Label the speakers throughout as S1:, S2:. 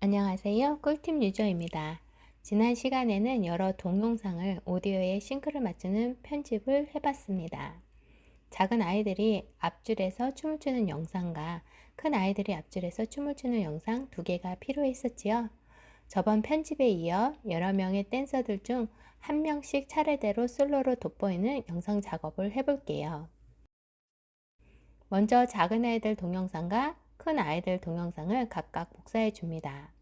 S1: 안녕하세요. 꿀팁 유저입니다. 지난 시간에는 여러 동영상을 오디오에 싱크를 맞추는 편집을 해봤습니다. 작은 아이들이 앞줄에서 춤을 추는 영상과 큰 아이들이 앞줄에서 춤을 추는 영상 두 개가 필요했었지요. 저번 편집에 이어 여러 명의 댄서들 중 한 명씩 차례대로 솔로로 돋보이는 영상 작업을 해볼게요. 먼저 작은 아이들 동영상과 큰 아이들 동영상을 각각 복사해 줍니다.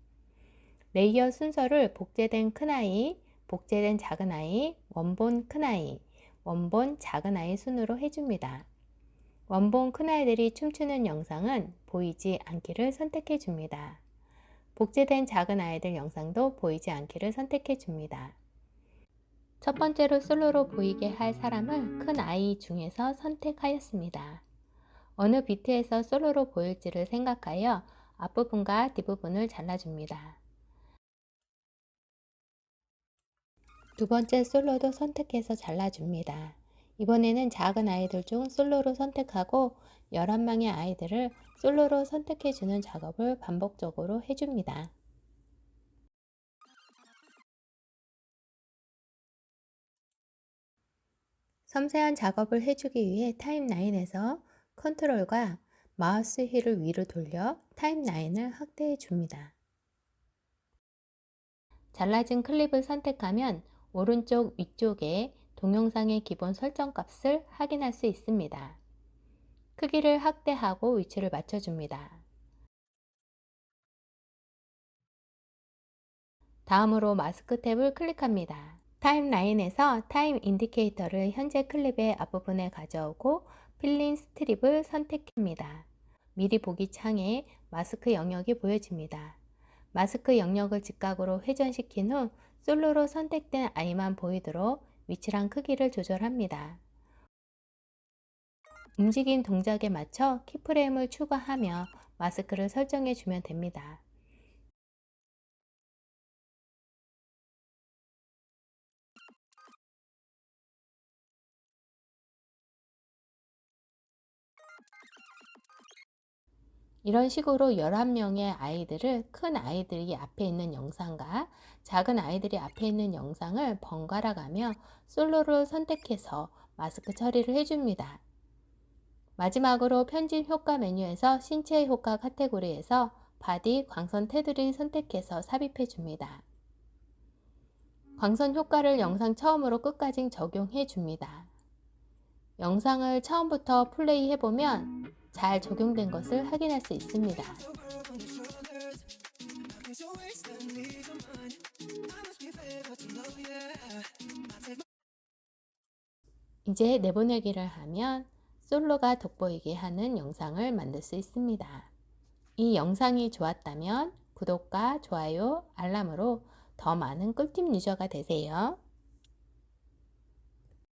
S1: 레이어 순서를 복제된 큰아이, 복제된 작은아이, 원본 큰아이, 원본 작은아이 순으로 해줍니다. 원본 큰아이들이 춤추는 영상은 보이지 않기를 선택해 줍니다. 복제된 작은 아이들 영상도 보이지 않기를 선택해 줍니다. 첫 번째로 솔로로 보이게 할 사람을 큰 아이 중에서 선택하였습니다. 어느 비트에서 솔로로 보일지를 생각하여 앞부분과 뒷부분을 잘라줍니다. 두 번째 솔로도 선택해서 잘라줍니다. 이번에는 작은 아이들 중 솔로로 선택하고 11명의 아이들을 솔로로 선택해주는 작업을 반복적으로 해줍니다. 섬세한 작업을 해주기 위해 타임라인에서 컨트롤과 마우스 휠을 위로 돌려 타임라인을 확대해 줍니다. 잘라진 클립을 선택하면 오른쪽 위쪽에 동영상의 기본 설정 값을 확인할 수 있습니다. 크기를 확대하고 위치를 맞춰줍니다. 다음으로 마스크 탭을 클릭합니다. 타임라인에서 타임 인디케이터를 현재 클립의 앞부분에 가져오고 필링 스트립을 선택합니다. 미리 보기 창에 마스크 영역이 보여집니다. 마스크 영역을 직각으로 회전시킨 후 솔로로 선택된 아이만 보이도록 위치랑 크기를 조절합니다. 움직임 동작에 맞춰 키프레임을 추가하며 마스크를 설정해 주면 됩니다. 이런 식으로 11명의 아이들을 큰 아이들이 앞에 있는 영상과 작은 아이들이 앞에 있는 영상을 번갈아 가며 솔로를 선택해서 마스크 처리를 해줍니다. 마지막으로 편집 효과 메뉴에서 신체 효과 카테고리에서 바디 광선 테두리 선택해서 삽입해 줍니다. 광선 효과를 영상 처음으로 끝까지 적용해 줍니다. 영상을 처음부터 플레이 해 보면 잘 적용된 것을 확인할 수 있습니다. 이제 내보내기를 하면 솔로가 돋보이게 하는 영상을 만들 수 있습니다. 이 영상이 좋았다면 구독과 좋아요, 알람으로 더 많은 꿀팁 유저가 되세요.